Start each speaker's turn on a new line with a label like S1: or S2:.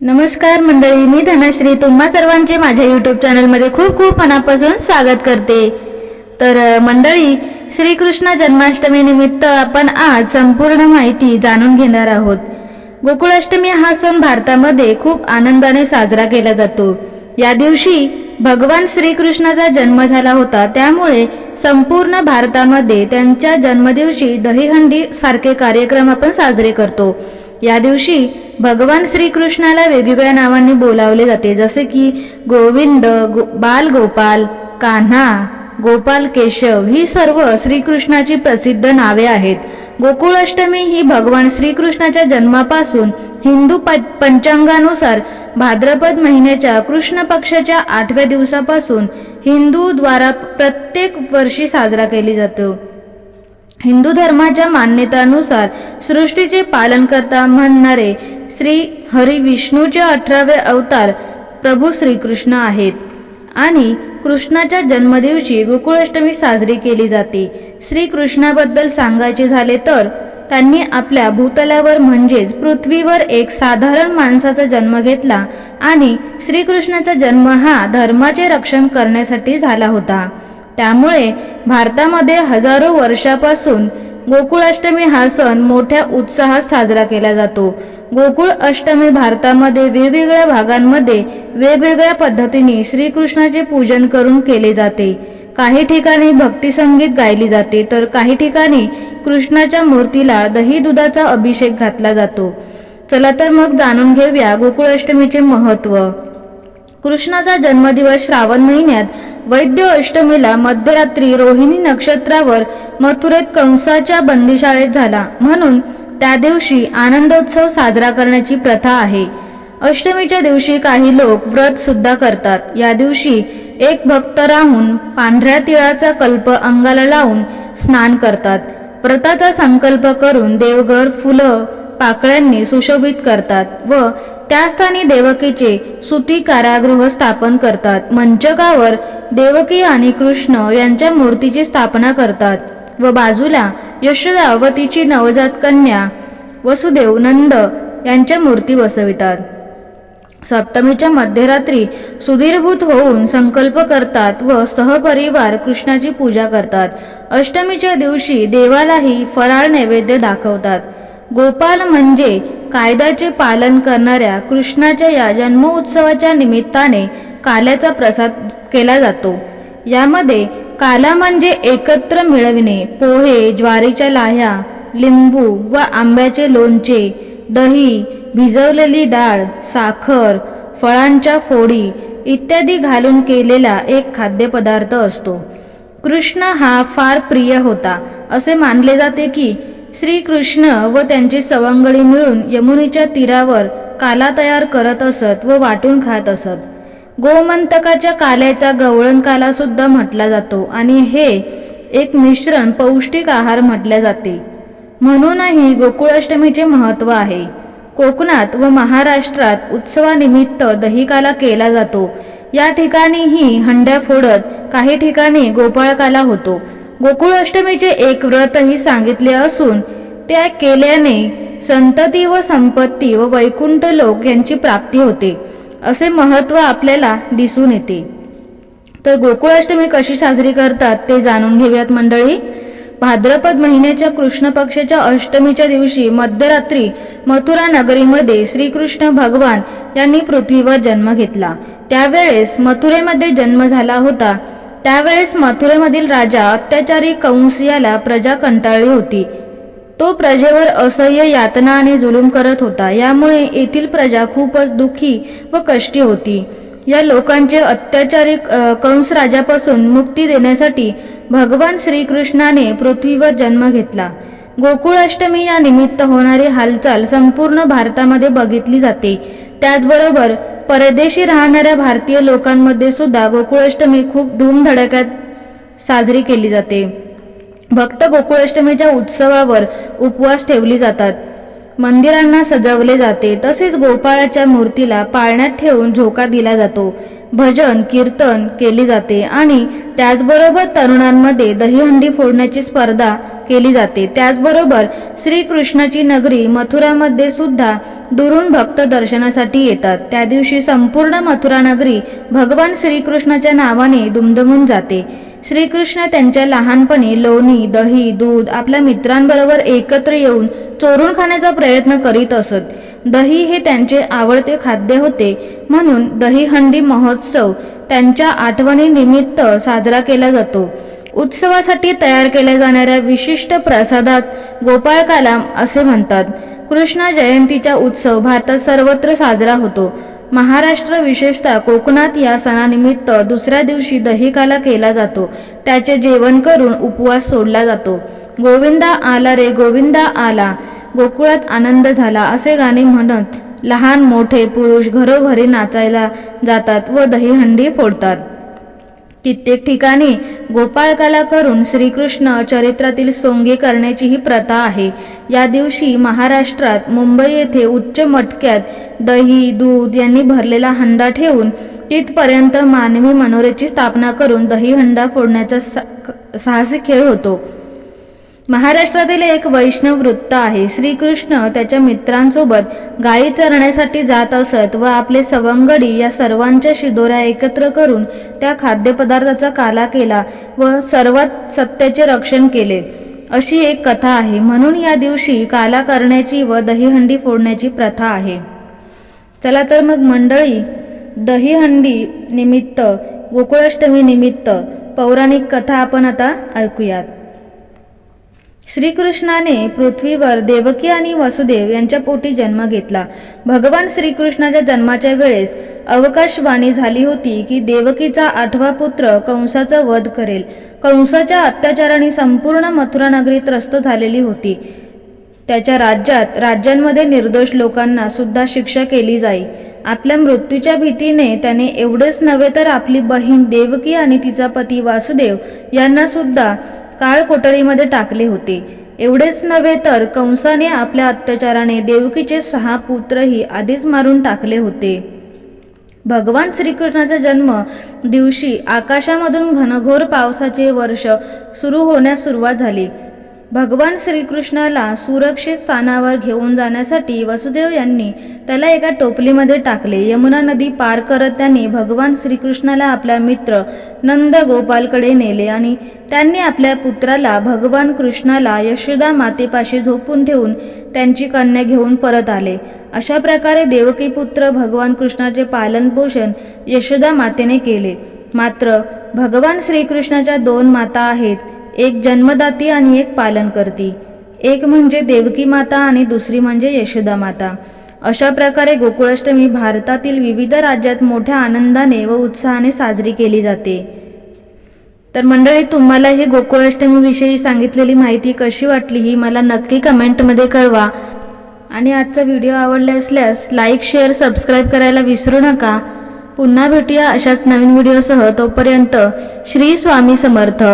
S1: नमस्कार मंडळी मी धनश्री. तुम्हा सर्वांचे माझ्या यूट्यूब चॅनलमध्ये खूप खूप मनापासून स्वागत करते. तर मंडळी श्रीकृष्ण जन्माष्टमी निमित्त आपण आज संपूर्ण माहिती जाणून घेणार आहोत. गोकुळाष्टमी हा सण भारतामध्ये खूप आनंदाने साजरा केला जातो. या दिवशी भगवान श्रीकृष्णाचा जन्म झाला होता त्यामुळे संपूर्ण भारतामध्ये त्यांच्या जन्मदिवशी दहीहंडी सारखे कार्यक्रम आपण साजरे करतो. या दिवशी भगवान श्रीकृष्णाला वेगवेगळ्या नावांनी बोलावले जाते. जसे की गोविंद गो, बाल गोपाल कान्हा गोपाल केशव ही सर्व श्रीकृष्णाची प्रसिद्ध नावे आहेत. गोकुळाष्टमी ही भगवान श्रीकृष्णाच्या जन्मापासून हिंदू प- पंचांगानुसार भाद्रपद महिन्याच्या कृष्ण पक्षाच्या आठव्या दिवसापासून हिंदू द्वारा प्रत्येक वर्षी साजरा केली जातो. हिंदू धर्माच्या मान्यतानुसार सृष्टीचे पालन करता म्हणणारे श्री हरी विष्णूचे अठरावे अवतार प्रभू श्रीकृष्ण आहेत. आणि कृष्णाच्या जन्मदिवशी गोकुळाष्टमी साजरी केली जाते. श्रीकृष्णाबद्दल सांगायचे झाले तर त्यांनी आपल्या भूतलावर म्हणजेच पृथ्वीवर एक साधारण माणसाचा जन्म घेतला आणि श्रीकृष्णाचा जन्म हा धर्माचे रक्षण करण्यासाठी झाला होता. त्यामुळे भारतामध्ये हजारो वर्षापासून गोकुळाष्टमी हा सण मोठ्या उत्साहात साजरा केला जातो. गोकुळ अष्टमी भारतामध्ये वेगवेगळ्या भागांमध्ये वेगवेगळ्या पद्धतीने श्रीकृष्णाचे पूजन करून केले जाते. काही ठिकाणी भक्तिसंगीत गायली जाते तर काही ठिकाणी कृष्णाच्या मूर्तीला दही दुधाचा अभिषेक घातला जातो. चला तर मग जाणून घेऊया गोकुळाष्टमीचे महत्त्व. कृष्णाचा जन्मदिवस श्रावण महिन्यात वैद्य अष्टमीला मध्यरात्री रोहिणी नक्षत्रावर मथुरेत कंसाच्या बंदीशाळेत झाला. म्हणून त्या दिवशी आनंदोत्सव साजरा करण्याची प्रथा आहे. अष्टमीच्या दिवशी काही लोक व्रत सुद्धा करतात. या दिवशी एक भक्त राहून पांढऱ्या तिळाचा कल्प अंगाला लावून स्नान करतात. व्रताचा संकल्प करून देवघर फुलं पाकळ्यांनी सुशोभित करतात व त्या स्थानी देवकीचे सुती कारागृह स्थापन करतात. मंचकावर देवकी आणि कृष्ण यांच्या मूर्तीची स्थापना करतात व बाजूला यशोदा व तिची नवजात कन्या वसुदेव नंद यांच्या मूर्ती बसवितात. सप्तमीच्या मध्यरात्री सुधीरभूत होऊन संकल्प करतात व सहपरिवार कृष्णाची पूजा करतात. अष्टमीच्या दिवशी देवालाही फराळ नैवेद्य दाखवतात. गोपाल म्हणजे कायद्याचे पालन करणाऱ्या कृष्णाच्या या जन्मोत्सवाच्या निमित्ताने काल्याचा प्रसाद केला जातो. यामध्ये काला म्हणजे एकत्र मिळविणे पोहे ज्वारीच्या लाह्या लिंबू व आंब्याचे लोणचे दही भिजवलेली डाळ साखर फळांच्या फोडी इत्यादी घालून केलेला एक खाद्यपदार्थ असतो. कृष्ण हा फार प्रिय होता. असे मानले जाते की श्रीकृष्ण व त्यांची सवंगडी मिळून यमुनेच्या तीरावर काला तयार करत असत व वाटून खात असत. गोमंतकाच्या काल्याचा गवळण काला सुद्धा म्हटला जातो आणि हे एक मिश्रण पौष्टिक आहार म्हटले जाते. म्हणूनही गोकुळाष्टमीचे महत्त्व आहे. कोकणात व महाराष्ट्रात उत्सवानिमित्त दहीकाला केला जातो. या ठिकाणीही हंड्या फोडत काही ठिकाणी गोपाळकाला होतो. गोकुळाष्टमीचे एक व्रतही सांगितले असून त्या केल्याने संतती व संपत्ती व वैकुंठ लोक यांची प्राप्ती होते असे महत्त्व आपल्याला दिसून येते. तर गोकुळाष्टमी कशी साजरी करतात ते जाणून घेऊयात मंडळी. भाद्रपद महिन्याच्या कृष्ण पक्षाच्या अष्टमीच्या दिवशी मध्यरात्री मथुरा नगरीमध्ये श्रीकृष्ण भगवान यांनी पृथ्वीवर जन्म घेतला. त्यावेळेस मथुरेमध्ये जन्म झाला होता. त्यावेळेस मथुरेमधील राजा अत्याचारी कंस याला प्रजा कंटाळली होती. तो प्रजेवर असह्य यातना आणि जुलूम करत होता. यामुळे येथील प्रजा खूपच दुःखी व कष्टी होती. या लोकांचे अत्याचारी कंस राजापासून मुक्ती देण्यासाठी भगवान श्रीकृष्णाने पृथ्वीवर जन्म घेतला. गोकुळाष्टमी या निमित्त होणारी हालचाल संपूर्ण भारतामध्ये बघितली जाते. त्याचबरोबर परदेशी राहणाऱ्या भारतीय लोकांमध्ये सुद्धा गोकुळाष्टमी खूप धूमधडक्यात साजरी केली जाते. भक्त गोकुळाष्टमीच्या उत्सवावर उपवास ठेवली जातात. मंदिरांना सजवले जाते. तसेच गोपाळाच्या मूर्तीला पाळण्यात ठेवून झोका दिला जातो. भजन कीर्तन केली जाते आणि त्याचबरोबर तरुणांमध्ये दहीहंडी फोडण्याची स्पर्धा केली जाते. त्याचबरोबर श्रीकृष्णाची नगरी मथुरामध्ये सुद्धा दुरून भक्त दर्शनासाठी येतात. त्या दिवशी संपूर्ण मथुरा नगरी भगवान श्रीकृष्णाच्या नावाने दुमदमून जाते. श्रीकृष्ण त्यांच्या लहानपणी लोणी दही दूध आपल्या मित्रांबरोबर एकत्र येऊन चोरून खाण्याचा प्रयत्न करीत असत. दही हे त्यांचे आवडते खाद्य होते. म्हणून दहीहंडी महोत्सव त्यांच्या आठवणीनिमित्त साजरा केला जातो. उत्सवासाठी तयार केल्या जाणाऱ्या विशिष्ट प्रसादात गोपाळकाला असे म्हणतात. कृष्ण जयंतीचा उत्सव भारतात सर्वत्र साजरा होतो. महाराष्ट्र विशेषतः कोकणात या सणानिमित्त दुसऱ्या दिवशी दहीकाला केला जातो. त्याचे जेवण करून उपवास सोडला जातो. गोविंदा आला रे गोविंदा आला. गोकुळात आनंद झाला असे गाणे म्हणत लहान मोठे पुरुष घरोघरी नाचायला जातात व दहीहंडी फोडतात. कित्येक ठिकाणी गोपाळकाला करून श्रीकृष्ण चरित्रातील सोंगे करण्याची ही प्रथा आहे. या दिवशी महाराष्ट्रात मुंबई येथे उच्च मटक्यात दही दूध यांनी भरलेला हंडा ठेवून तिथपर्यंत मानवी मनोरेची स्थापना करून दही हंडा फोडण्याचा सा- साहसी खेळ होतो. महाराष्ट्रातील एक वैष्णव वृत्त आहे. श्रीकृष्ण त्याच्या मित्रांसोबत गायी चरण्यासाठी जात असत व आपले सवंगडी या सर्वांच्या शिदोऱ्या एकत्र करून त्या खाद्यपदार्थाचा काला केला व सर्वात सत्याचे रक्षण केले. अशी एक कथा आहे. म्हणून या दिवशी काला करण्याची व दहीहंडी फोडण्याची प्रथा आहे. चला तर मग मंडळी दहीहंडी निमित्त गोकुळाष्टमी निमित्त पौराणिक कथा आपण आता ऐकूयात. श्रीकृष्णाने पृथ्वीवर देवकी आणि वसुदेव यांच्या पोटी जन्म घेतला. भगवान श्रीकृष्णाच्या जन्माच्या वेळेस अवकाशवाणी झाली होती की देवकीचा आठवा पुत्र कंसाचा वध करेल. कंसाच्या अत्याचाराने संपूर्ण मथुरा नगरी त्रस्त झालेली होती. त्याच्या राज्यात राज्यांमध्ये निर्दोष लोकांना सुद्धा शिक्षा केली जाई. आपल्या मृत्यूच्या भीतीने त्याने एवढेच नव्हे तर आपली बहीण देवकी आणि तिचा पती वासुदेव यांना सुद्धा काळ कोठडीमध्ये टाकले होते. एवढेच नव्हे तर कंसाने आपल्या अत्याचाराने देवकीचे सहा पुत्रही आधीच मारून टाकले होते. भगवान श्रीकृष्णाचा जन्म दिवशी आकाशामधून घनघोर पावसाचे वर्ष सुरू होण्यास सुरुवात झाली. भगवान श्रीकृष्णाला सुरक्षित स्थानावर घेऊन जाण्यासाठी वसुदेव यांनी त्याला एका टोपलीमध्ये टाकले. यमुना नदी पार करत त्यांनी भगवान श्रीकृष्णाला आपल्या मित्र नंद गोपालकडे नेले आणि त्यांनी आपल्या पुत्राला भगवान कृष्णाला यशोदा मातेपाशी झोपून ठेवून त्यांची कन्या घेऊन परत आले. अशा प्रकारे देवकीपुत्र भगवान कृष्णाचे पालनपोषण यशोदा मातेने केले. मात्र भगवान श्रीकृष्णाच्या दोन माता आहेत. एक जन्मदाती आणि एक पालन करती. एक म्हणजे देवकी माता आणि दुसरी म्हणजे यशोदा माता. अशा प्रकारे गोकुळाष्टमी भारतातील विविध राज्यात मोठ्या आनंदाने व उत्साहाने साजरी केली जाते. तर मंडळी तुम्हाला ही गोकुळाष्टमीविषयी सांगितलेली माहिती कशी वाटली ही मला नक्की कमेंटमध्ये कळवा. आणि आजचा व्हिडिओ आवडला असल्यास लाईक शेअर सबस्क्राईब करायला विसरू नका. पुन्हा भेटूया अशाच नवीन व्हिडिओसह. तोपर्यंत श्री स्वामी समर्थ.